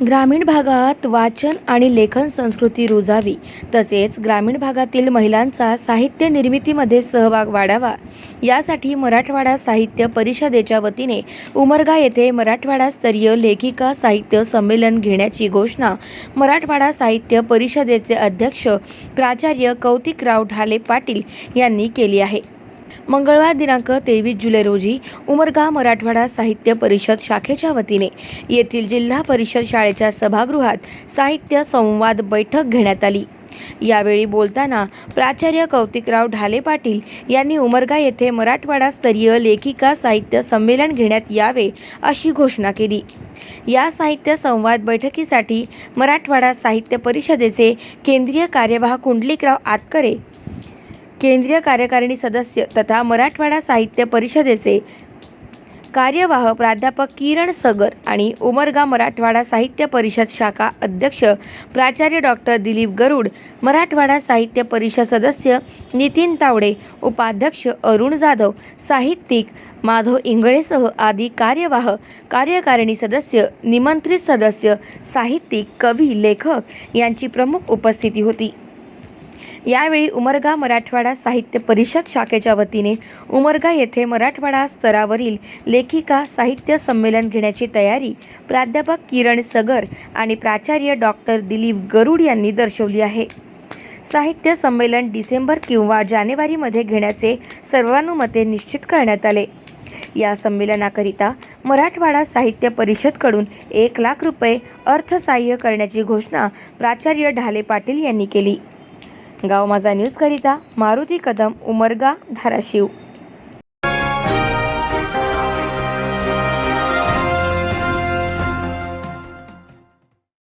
ग्रामीण भागात वाचन आणि लेखन संस्कृती रुजावी. तसेच ग्रामीण भागातील महिलांचा साहित्य निर्मितीमध्ये सहभाग वाढावा. यासाठी मराठवाडा साहित्य परिषदेच्या वतीने उमरगा येथे मराठवाडा स्तरीय लेखिका साहित्य संमेलन घेण्याची घोषणा मराठवाडा साहित्य परिषदेचे अध्यक्ष प्राचार्य कौतिकराव ढाले पाटील यांनी केली आहे. मंगळवार दिनांक तेवीस जुलै रोजी उमरगा मराठवाडा साहित्य परिषद शाखेच्या वतीने येथील जिल्हा परिषद शाळेच्या सभागृहात साहित्य संवाद बैठक घेण्यात आली. यावेळी बोलताना प्राचार्य कौतिकराव ढाले पाटील यांनी उमरगा येथे मराठवाडा स्तरीय लेखिका साहित्य संमेलन घेण्यात यावे अशी घोषणा केली. या साहित्य संवाद बैठकीसाठी मराठवाडा साहित्य परिषदेचे केंद्रीय कार्यवाह कुंडलिकराव आतकरे केंद्रीय कार्यकारिणी सदस्य तथा मराठवाडा साहित्य परिषदेचे कार्यवाह प्राध्यापक किरण सगर आणि उमरगा मराठवाडा साहित्य परिषद शाखा अध्यक्ष प्राचार्य डॉक्टर दिलीप गरुड मराठवाडा साहित्य परिषद सदस्य नितीन तावडे उपाध्यक्ष अरुण जाधव साहित्यिक माधव इंगळेसह आदी कार्यवाह कार्यकारिणी सदस्य निमंत्रित सदस्य साहित्यिक कवी लेखक यांची प्रमुख उपस्थिती होती. यावेळी उमरगा मराठवाडा साहित्य परिषद शाखेच्या वतीने उमरगा येथे मराठवाडा स्तरावरील लेखिका साहित्य संमेलन घेण्याची तयारी प्राध्यापक किरण सगर आणि प्राचार्य डॉक्टर दिलीप गरुड यांनी दर्शवली आहे. साहित्य संमेलन डिसेंबर किंवा जानेवारीमध्ये घेण्याचे सर्वानुमते निश्चित करण्यात आले. या संमेलनाकरिता मराठवाडा साहित्य परिषदकडून एक लाख रुपये अर्थसहाय्य करण्याची घोषणा प्राचार्य ढाले पाटील यांनी केली. गाव माझा न्यूजकरिता मारुती कदम उमरगा धाराशिव.